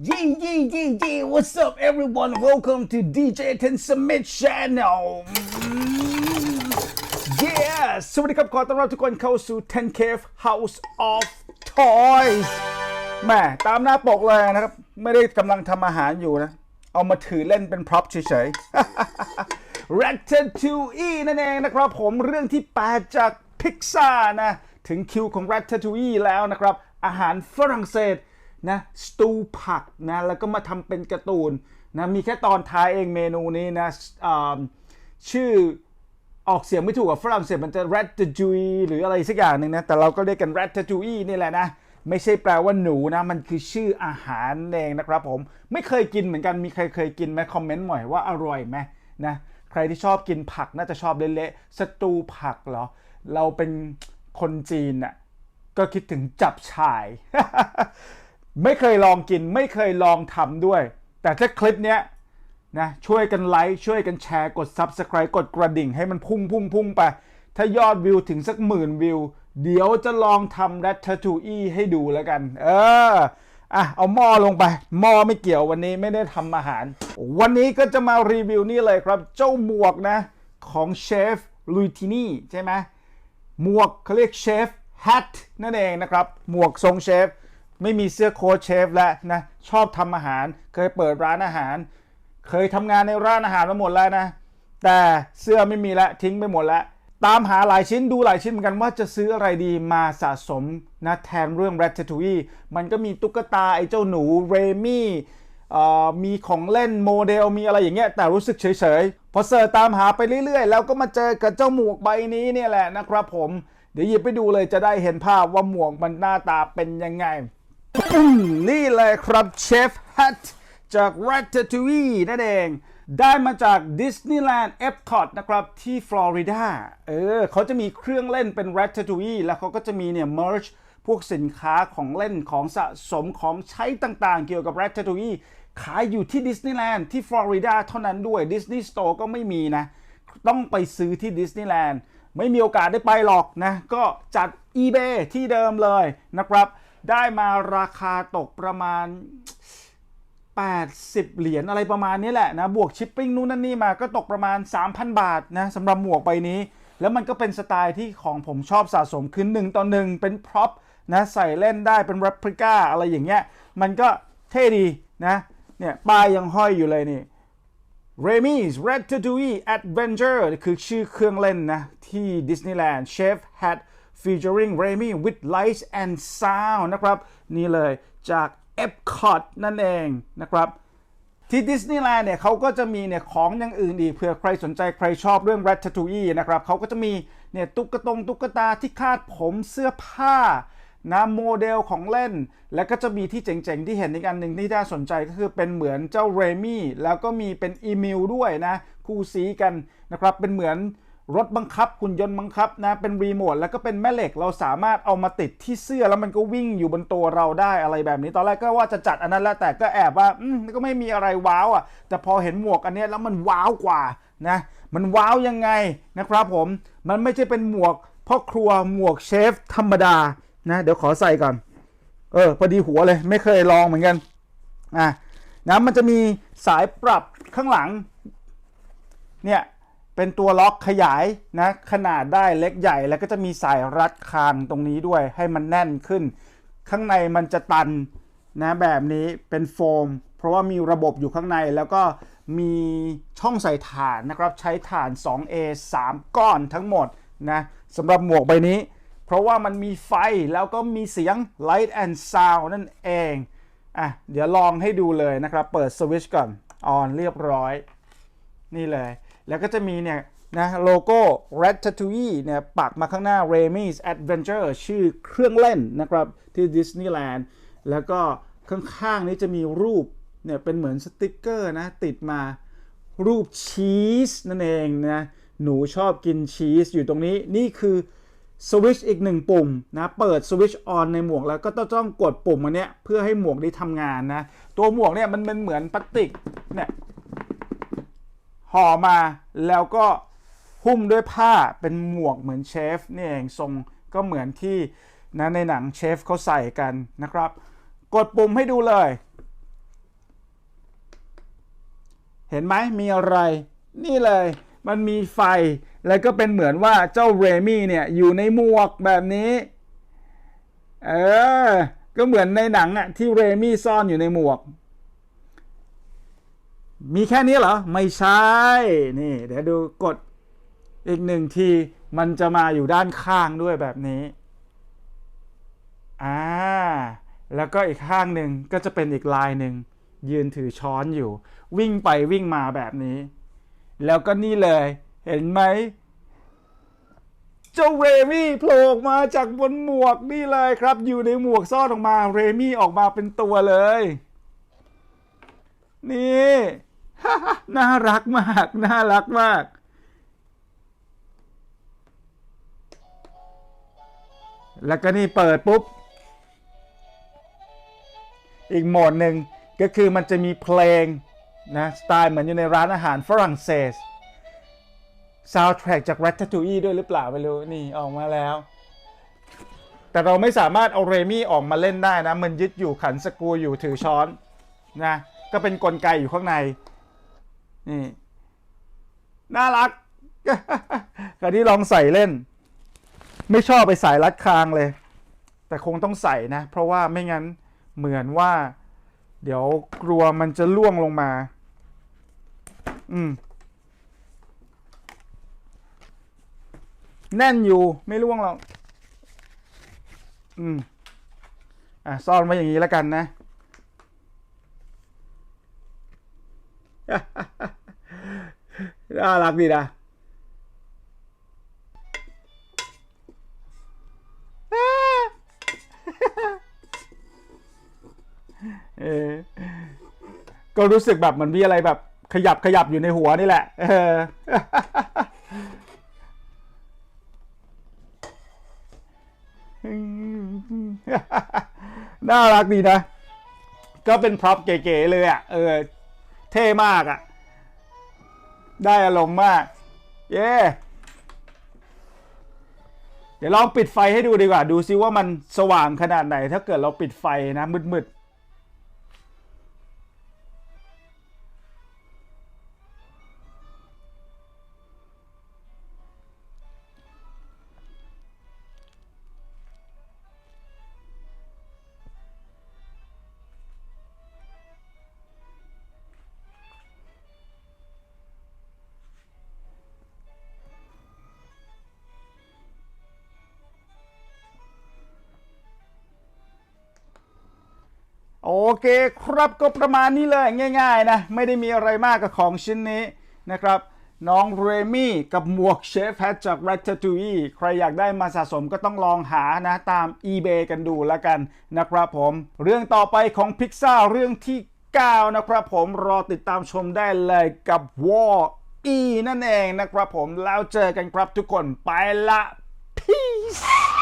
Yee yee yee yee, what's up everyone? Welcome to DJ Ten Submit Channel. Yeah, สวัสดีครับขอต้อนรับทุกคนเข้าสู่10 Cave House of Toys แหม่ตามหน้าปกเลยนะครับ ไม่ได้กำลังทำอาหารอยู่นะ เอามาถือเล่นเป็นพร็อพเฉยๆ Ratatouille นั่นเองนะครับผมเรื่องที่8จากพิกซ่านะ ถึงคิวของ Ratatouille แล้วนะครับ อาหารฝรั่งเศส นะสตูผักนะแล้วก็มาทำเป็นการ์ตูนนะมีแค่ตอนท้ายเองเมนูนี้นะชื่อออกเสียงไม่ถูกกับฝรั่งเศสมันจะ ratatouille หรืออะไรสักอย่างหนึ่งนะแต่เราก็เรียกกัน ratatouille นี่แหละนะไม่ใช่แปลว่าหนูนะ มันคือชื่ออาหารเองนะครับผม ไม่เคยกินเหมือนกันมีใครเคยกินไหมคอมเมนต์หน่อยว่าอร่อยไหมนะใครที่ชอบกินผักน่าจะชอบเละๆสตูผักเหรอ เราเป็นคนจีนน่ะก็คิดถึงจับฉ่าย ไม่เคยลองกิน ไม่เคยลองทำด้วย แต่ถ้าคลิปเนี้ยนะช่วยกันไลค์ช่วยกันแชร์กด Subscribe กดกระดิ่งให้มันพุ่งพุ่งพุ่งไป ถ้ายอดวิวถึงสักหมื่นวิว เดี๋ยวจะลองทำ Ratatouille ให้ดูแล้วกัน เอออะเอาหม้อลงไปหม้อไม่เกี่ยววันนี้ไม่ได้ทำอาหาร วันนี้ก็จะมารีวิวนี่เลยครับ เจ้าหมวกนะ ของเชฟลุยทินี่ใช่ไหมหมวกเขาเรียกเชฟแฮทนั่นเองนะครับ หมวกทรงเชฟ ไม่มีเสื้อโค้ชเชฟแล้วนะชอบทำอาหาร เคยเปิดร้านอาหาร เคยทำงานในร้านอาหารมาหมดแล้วนะ แต่เสื้อไม่มีแล้วทิ้งไปหมดแล้วตามหาหลายชิ้นดูหลายชิ้นเหมือนกันว่าจะซื้ออะไรดีมาสะสมนะแทนเรื่อง Ratatouille มันก็มีตุ๊กตาไอ้เจ้าหนูเรมี่อ่อมีของเล่นโมเดลมีอะไรอย่างเงี้ยแต่รู้สึกเฉยๆ พอเสิร์ชตามหาไปเรื่อยๆ แล้วก็มาเจอกับเจ้าหมวกใบนี้เนี่ยแหละนะครับผม เดี๋ยวหยิบไปดูเลยจะได้เห็นภาพว่าหมวกมันหน้าตาเป็นยังไง นี่เลยครับเชฟฮัทจาก Ratatouille นั่นเอง ได้มาจาก Disneyland Epcot นะครับที่ฟลอริดาเออเขาจะมีเครื่องเล่นเป็น Ratatouille แล้วเขาก็จะมีเนี่ย merch พวกสินค้าของเล่นของสะสมของใช้ต่างๆ เกี่ยวกับ Ratatouille ขายอยู่ที่ดิสนีย์แลนด์ที่ฟลอริดาเท่านั้นด้วย Disney Store ก็ไม่มีนะ ต้องไปซื้อที่ดิสนีย์แลนด์ไม่มีโอกาสได้ไปหรอกนะ ก็จัด eBay ที่เดิมเลยนะครับ ได้มาราคาตกประมาณ 80 เหรียญอะไรประมาณนี้แหละนะ บวกชิปปิ้งนู่นนั่นนี่มาก็ตกประมาณ 3,000 บาทนะสำหรับหมวกใบนี้ แล้วมันก็เป็นสไตล์ที่ของผมชอบสะสมคือ1ต่อ1เป็นพร็อพนะใส่เล่นได้เป็น r e p l i c a อะไรอย่างเงี้ย มันก็เท่ดีนะเนี่ยป้ายยังห้อยอยู่เลยนี่ Remy's Ratatouille Adventure คือชื่อเครื่องเล่นนะ ที่ดิสนีย์แลนด์ Chef Hat featuring Remy with lights and sound นะครับ นี่เลยจาก Epcot นั่นเองนะครับที่ดิสนีย์แลนด์เนี่ยเขาก็จะมีเนี่ยของอย่างอื่นอีกเผื่อใครสนใจใครชอบเรื่อง Ratatouille นะครับเขาก็จะมีเนี่ยตุ๊กตงตุ๊กตาที่คาดผมเสื้อผ้านะโมเดลของเล่น แล้วก็จะมีที่เจ๋งๆ ที่เห็นอีกอันหนึ่งที่น่าสนใจก็คือเป็นเหมือนเจ้าเรมี่แล้วก็มีเป็นอีมิลด้วยนะคู่สีกันนะครับเป็นเหมือน รถบังคับหุ่นยนต์บังคับนะเป็นรีโมทแล้วก็เป็นแม่เหล็กเราสามารถเอามาติดที่เสื้อแล้วมันก็วิ่งอยู่บนตัวเราได้อะไรแบบนี้ ตอนแรกก็ว่าจะจัดอันนั้นแล้วแต่ก็แอบว่าอืมก็ไม่มีอะไรว้าวอะแต่พอเห็นหมวกอันนี้แล้วมันว้าวกว่านะมันว้าวยังไงนะครับผมมันไม่ใช่เป็นหมวกพ่อครัวหมวกเชฟธรรมดานะเดี๋ยวขอใส่ก่อนเออพอดีหัวเลยไม่เคยลองเหมือนกันอะนะมันจะมีสายปรับข้างหลังเนี่ย เป็นตัวล็อกขยายนะขนาดได้เล็กใหญ่ แล้วก็จะมีสายรัดคางตรงนี้ด้วยให้มันแน่นขึ้น ข้างในมันจะตันนะแบบนี้เป็นโฟม เพราะว่ามีระบบอยู่ข้างในแล้วก็มีช่องใส่ถ่านนะครับใช้ถ่าน 2A 3 ก้อนทั้งหมดนะสำหรับหมวกใบนี้ เพราะว่ามันมีไฟแล้วก็มีเสียง Light and Sound นั่นเองอะเดี๋ยวลองให้ดูเลยนะครับ เปิดสวิตช์ก่อนออนเรียบร้อย นี่เลย แล้วก็จะมีเนี่ยนะโลโก้ Ratatouille เนี่ยปักมาข้างหน้า Remy's Adventure ชื่อเครื่องเล่นนะครับ ที่ดิสนีย์แลนด์แล้วก็ข้างๆนี้จะมีรูปเนี่ยเป็นเหมือนสติกเกอร์นะ ติดมารูปชีสนั่นเองนะ หนูชอบกินชีสอยู่ตรงนี้นี่คือสวิชอีกหนึ่งปุ่มนะ เปิดสวิชออนในหมวกแล้วก็ต้องกดปุ่มอันเนี้ยเพื่อให้หมวกได้ทำงานนะ ตัวหมวกเนี่ยมันเป็นเหมือนพลาสติกเนี่ย ห่อมาแล้วก็หุ้มด้วยผ้าเป็นหมวกเหมือนเชฟนี่เองทรงก็เหมือนที่นะในหนังเชฟเขาใส่กันนะครับ กดปุ่มให้ดูเลย เห็นไหมมีอะไร นี่เลยมันมีไฟแล้วก็เป็นเหมือนว่าเจ้าเรมี่เนี่ย อยู่ในหมวกแบบนี้ เออ ก็เหมือนในหนังอะที่เรมี่ซ่อนอยู่ในหมวก มีแค่นี้เหรอ ไม่ใช่ นี่ เดี๋ยวดูกดอีกหนึ่งที มันจะมาอยู่ด้านข้างด้วยแบบนี้ อ่า แล้วก็อีกข้างหนึ่งก็จะเป็นอีกลายหนึ่ง ยืนถือช้อนอยู่ วิ่งไปวิ่งมาแบบนี้ แล้วก็นี่เลย เห็นไหมเจ้าเรมี่โผล่ออมาจากบนหมวกนี่เลยครับ อยู่ในหมวกซ่อนออกมา เรมี่ออกมาเป็นตัวเลย นี่ น่ารักมาก น่ารักมาก แล้วก็นี่เปิดปุ๊บ อีกโหมดหนึ่งก็คือมันจะมีเพลงนะสไตล์เหมือนอยู่ในร้านอาหารฝรั่งเศสซาว d t ท a c k จาก Ratatouille ด้วยหรือเปล่าไม่รู้ นี่ออกมาแล้ว แต่เราไม่สามารถเอาเรมี่ออกมาเล่นได้นะ มันยึดอยู่ขันสกูอยู่ถือช้อนนะ ก็เป็นนกลไกอยู่ข้างใน นี่น่ารักคราวนี้ลองใส่เล่น ไม่ชอบไปสายรัดคางเลย แต่คงต้องใส่นะ เพราะว่าไม่งั้นเหมือนว่า เดี๋ยวกลัวมันจะล่วงลงมา อืม แน่นอยู่ไม่ล่วงหรอก อืม อะซ่อนไว้อย่างนี้แล้วกันนะ น่ารักดีนะเออก็รู้สึกแบบเหมือนมีอะไรแบบ ขยับขยับอยู่ในหัวนี่แหละ เออ น่ารักดีนะ ก็เป็นพร็อพเก๋ๆเลยอะ เออ เท่มากอะ ได้อารมณ์มาก เย้ เดี๋ยวลองปิดไฟให้ดูดีกว่า ดูซิว่ามันสว่างขนาดไหน ถ้าเกิดเราปิดไฟนะมืดๆ โอเคครับก็ประมาณนี้เลยง่ายๆนะไม่ได้มีอะไรมากกับของชิ้นนี้นะครับน้องเรมี่กับหมวกเชฟแฮทจาก Ratatouille ใครอยากได้มาสะสมก็ต้องลองหานะตาม eBay กันดูแล้วกันนะครับผม เรื่องต่อไปของ Pixar เรื่องที่ 9 นะครับผมรอติดตามชมได้เลยกับ War E นั่นเองนะครับผมแล้วเจอกันครับทุกคนไปละ peace